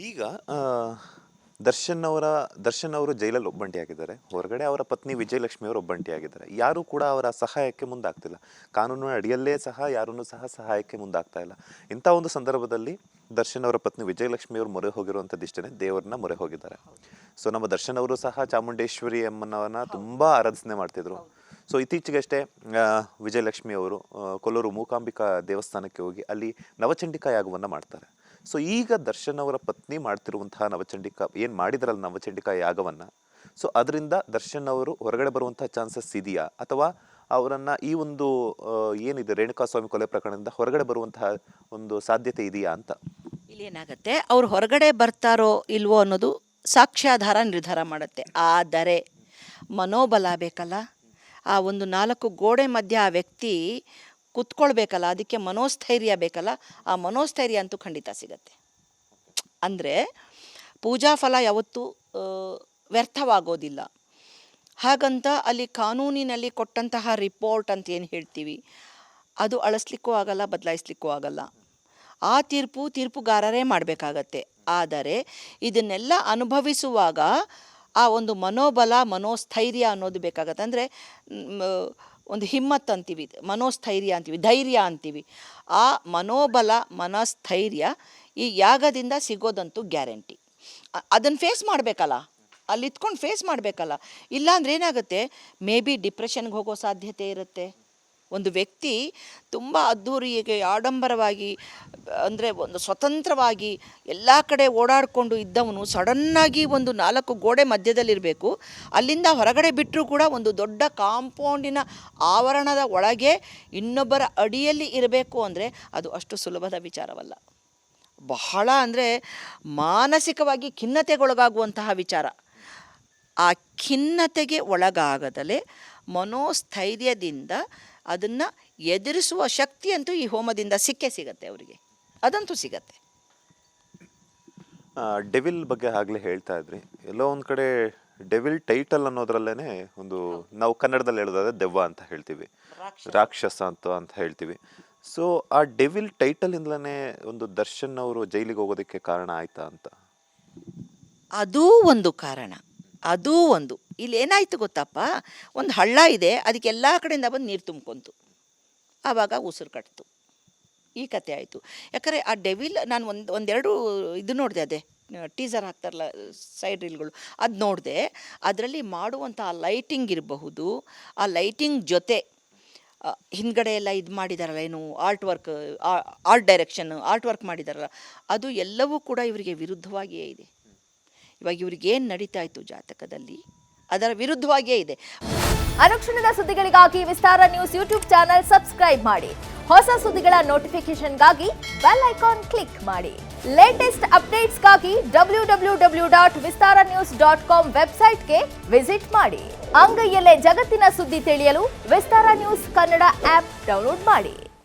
ಈಗ ದರ್ಶನ್ ಅವರ, ದರ್ಶನ್ ಅವರು ಜೈಲಲ್ಲಿ ಒಬ್ಬಂಟಿಯಾಗಿದ್ದಾರೆ ಹೊರಗಡೆ ಅವರ ಪತ್ನಿ ವಿಜಯಲಕ್ಷ್ಮಿ ಅವರು ಒಬ್ಬಂಟಿ ಆಗಿದ್ದಾರೆ. ಯಾರೂ ಕೂಡ ಅವರ ಸಹಾಯಕ್ಕೆ ಮುಂದಾಗ್ತಿಲ್ಲ. ಕಾನೂನು ಅಡಿಯಲ್ಲೇ ಸಹ ಯಾರನ್ನೂ ಸಹ ಸಹಾಯಕ್ಕೆ ಮುಂದಾಗ್ತಾ ಇಲ್ಲ. ಇಂಥ ಒಂದು ಸಂದರ್ಭದಲ್ಲಿ ದರ್ಶನ್ ಅವರ ಪತ್ನಿ ವಿಜಯಲಕ್ಷ್ಮಿ ಅವರು ಮೊರೆ ಹೋಗಿರುವಂಥದ್ದಿಷ್ಟೇ ದೇವರನ್ನ ಮೊರೆ ಹೋಗಿದ್ದಾರೆ. ಸೊ, ನಮ್ಮ ದರ್ಶನ್ ಅವರು ಸಹ ಚಾಮುಂಡೇಶ್ವರಿ ಅಮ್ಮನವನ್ನ ತುಂಬ ಆರಾಧನೆ ಮಾಡ್ತಿದ್ರು. ಸೊ, ಇತ್ತೀಚೆಗಷ್ಟೇ ವಿಜಯಲಕ್ಷ್ಮಿ ಅವರು ಕೊಲ್ಲೂರು ಮೂಕಾಂಬಿಕಾ ದೇವಸ್ಥಾನಕ್ಕೆ ಹೋಗಿ ಅಲ್ಲಿ ನವಚಂಡಿಕಾ ಯಾಗವನ್ನು ಮಾಡ್ತಾರೆ. ಸೊ ಈಗ ದರ್ಶನ್ ಅವರ ಪತ್ನಿ ಮಾಡ್ತಿರುವಂತಹ ನವಚಂಡಿಕಾ, ಏನು ಮಾಡಿದ್ರಲ್ಲ ನವಚಂಡಿಕಾ ಯಾಗವನ್ನು? ಸೊ ಅದರಿಂದ ದರ್ಶನ್ ಅವರು ಹೊರಗಡೆ ಬರುವಂತಹ ಚಾನ್ಸಸ್ ಇದೆಯಾ? ಅಥವಾ ಅವರನ್ನು ಈ ಒಂದು ಏನಿದೆ ರೇಣುಕಾ ಸ್ವಾಮಿ ಕೊಲೆ ಪ್ರಕರಣದಿಂದ ಹೊರಗಡೆ ಬರುವಂತಹ ಒಂದು ಸಾಧ್ಯತೆ ಇದೆಯಾ ಅಂತ? ಇಲ್ಲಿ ಏನಾಗುತ್ತೆ, ಅವ್ರು ಹೊರಗಡೆ ಬರ್ತಾರೋ ಇಲ್ವೋ ಅನ್ನೋದು ಸಾಕ್ಷ್ಯಾಧಾರ ನಿರ್ಧಾರ ಮಾಡುತ್ತೆ. ಆದರೆ ಮನೋಬಲ ಬೇಕಲ್ಲ? ಆ ಒಂದು ನಾಲ್ಕು ಗೋಡೆ ಮಧ್ಯ ಆ ವ್ಯಕ್ತಿ ಕುತ್ಕೊಳ್ಬೇಕಲ್ಲ, ಅದಕ್ಕೆ ಮನೋಸ್ಥೈರ್ಯ ಬೇಕಲ್ಲ, ಆ ಮನೋಸ್ಥೈರ್ಯ ಅಂತೂ ಖಂಡಿತ ಸಿಗತ್ತೆ. ಅಂದರೆ ಪೂಜಾ ಫಲ ಯಾವತ್ತೂ ವ್ಯರ್ಥವಾಗೋದಿಲ್ಲ. ಹಾಗಂತ ಅಲ್ಲಿ ಕಾನೂನಿನಲ್ಲಿ ಕೊಟ್ಟಂತಹ ರಿಪೋರ್ಟ್ ಅಂತ ಏನು ಹೇಳ್ತೀವಿ, ಅದು ಅಳಿಸ್ಲಿಕ್ಕೂ ಆಗಲ್ಲ, ಬದಲಾಯಿಸ್ಲಿಕ್ಕೂ ಆಗಲ್ಲ. ಆ ತೀರ್ಪು ತೀರ್ಪುಗಾರರೇ ಮಾಡಬೇಕಾಗತ್ತೆ. ಆದರೆ ಇದನ್ನೆಲ್ಲ ಅನುಭವಿಸುವಾಗ ಆ ಒಂದು ಮನೋಬಲ, ಮನೋಸ್ಥೈರ್ಯ ಅನ್ನೋದು ಬೇಕಾಗತ್ತೆ. ಅಂದರೆ ಒಂದು ಹಿಮ್ಮತ್ ಅಂತೀವಿ ಮನೋಸ್ಥೈರ್ಯ ಅಂತೀವಿ, ಧೈರ್ಯ ಅಂತೀವಿ. ಆ ಮನೋಬಲ, ಮನಸ್ಥೈರ್ಯ ಈ ಯಾಗದಿಂದ ಸಿಗೋದಂತೂ ಗ್ಯಾರಂಟಿ. ಅದನ್ನು ಫೇಸ್ ಮಾಡಬೇಕಲ್ಲ ಅಲ್ಲಿ ಇತ್ಕೊಂಡು ಫೇಸ್ ಮಾಡಬೇಕಲ್ಲ. ಇಲ್ಲಾಂದ್ರೆ ಏನಾಗುತ್ತೆ ಮೇ ಬಿ ಡಿಪ್ರೆಷನ್ಗೆ ಹೋಗೋ ಸಾಧ್ಯತೆ ಇರುತ್ತೆ. ಒಂದು ವ್ಯಕ್ತಿ ತುಂಬ ಅದ್ಧೂರಿಗೆ ಆಡಂಬರವಾಗಿ, ಅಂದರೆ ಒಂದು ಸ್ವತಂತ್ರವಾಗಿ ಎಲ್ಲ ಕಡೆ ಓಡಾಡಿಕೊಂಡು ಇದ್ದವನು ಸಡನ್ನಾಗಿ ಒಂದು ನಾಲ್ಕು ಗೋಡೆ ಮಧ್ಯದಲ್ಲಿರಬೇಕು. ಅಲ್ಲಿಂದ ಹೊರಗಡೆ ಬಿಟ್ಟರೂ ಕೂಡ ಒಂದು ದೊಡ್ಡ ಕಾಂಪೌಂಡಿನ ಆವರಣದ ಒಳಗೆ ಇನ್ನೊಬ್ಬರ ಅಡಿಯಲ್ಲಿ ಇರಬೇಕು ಅಂದರೆ ಅದು ಅಷ್ಟು ಸುಲಭದ ವಿಚಾರವಲ್ಲ. ಬಹಳ ಅಂದರೆ ಮಾನಸಿಕವಾಗಿ ಖಿನ್ನತೆಗೊಳಗಾಗುವಂತಹ ವಿಚಾರ. ಆ ಖಿನ್ನತೆಗೆ ಒಳಗಾಗದಲೆ ಮನೋಸ್ಥೈರ್ಯದಿಂದ ಅದನ್ನು ಎದುರಿಸುವ ಶಕ್ತಿ ಅಂತೂ ಈ ಹೋಮದಿಂದ ಸಿಕ್ಕೇ ಸಿಗತ್ತೆ ಅವರಿಗೆ. ಅದಂತೂ ಸಿಗತ್ತೆ. ಡೆವಿಲ್ ಬಗ್ಗೆ ಆಗಲೇ ಹೇಳ್ತಾ ಇದ್ರಿ. ಎಲ್ಲೋ ಒಂದು ಕಡೆ ಡೆವಿಲ್ ಟೈಟಲ್ ಅನ್ನೋದ್ರಲ್ಲೇ ಒಂದು ನಾವು ಕನ್ನಡದಲ್ಲಿ ಹೇಳೋದಾದ್ರೆ ದೆವ್ವ ಅಂತ ಹೇಳ್ತೀವಿ. ರಾಕ್ಷಸ. ಅಂತ ಅಂತ ಹೇಳ್ತೀವಿ. ಸೊ ಆ ಡೆವಿಲ್ ಟೈಟಲ್ ಇಂದಲೇ ಒಂದು ದರ್ಶನ್ ಅವರು ಜೈಲಿಗೆ ಹೋಗೋದಕ್ಕೆ ಕಾರಣ ಆಯ್ತಾ ಅಂತ? ಅದೂ ಒಂದು ಕಾರಣ. ಅದೂ ಒಂದು. ಇಲ್ಲಿ ಏನಾಯ್ತು ಗೊತ್ತಪ್ಪ? ಒಂದು ಹಳ್ಳ ಇದೆ, ಅದಕ್ಕೆ ಎಲ್ಲ ಕಡೆಯಿಂದ ಬಂದು ನೀರು ತುಂಬ್ಕೊಂತು. ಆವಾಗ ಉಸಿರು ಕಟ್ತು. ಈ ಕತೆ ಆಯಿತು. ಯಾಕಂದರೆ ಆ ಡೆವಿಲ್ ನಾನು ಒಂದು, ಒಂದೆರಡು ಇದು ನೋಡಿದೆ ಅದೇ ಟೀಸರ್ ಹಾಕ್ತಾರಲ್ಲ ಸೈಡ್ ರೀಲ್ಗಳು ಅದು ನೋಡಿದೆ, ಅದರಲ್ಲಿ ಮಾಡುವಂಥ ಆ ಲೈಟಿಂಗ್ ಇರಬಹುದು, ಆ ಲೈಟಿಂಗ್ ಜೊತೆ ಹಿಂದ್ಗಡೆ ಎಲ್ಲ ಇದು ಮಾಡಿದಾರಲ್ಲ, ಏನು art work art direction art work ಮಾಡಿದಾರಲ್ಲ, ಅದು ಎಲ್ಲವೂ ಕೂಡ ಇವರಿಗೆ ವಿರುದ್ಧವಾಗಿಯೇ ಇದೆ. ಇವಾಗ ಇವ್ರಿಗೇನು ನಡೀತಾ ಇತ್ತು ಜಾತಕದಲ್ಲಿ? ಅದರ ವಿರುದ್ಧವಾಗಿಯೇ ಇದೆ. ಅನುಕ್ಷಣದ ಸುದ್ದಿಗಳಿಗಾಗಿ Vistara news YouTube channel subscribe ಮಾಡಿ. ಹೊಸ ಸುದ್ದಿಗಳ ನೋಟಿಫಿಕೇಶನ್ಗಾಗಿ ಬೆಲ್ ಐಕಾನ್ ಕ್ಲಿಕ್ ಮಾಡಿ. Latest ಅಪ್ಡೇಟ್ಸ್ಗಾಗಿ W W W dot Vistara news dot com ವೆಬ್ಸೈಟ್ಗೆ ವಿಸಿಟ್ ಮಾಡಿ. ಅಂಗೈಯಲ್ಲೇ ಜಗತ್ತಿನ ಸುದ್ದಿ ತಿಳಿಯಲು Vistara news Kannada app download ಮಾಡಿ.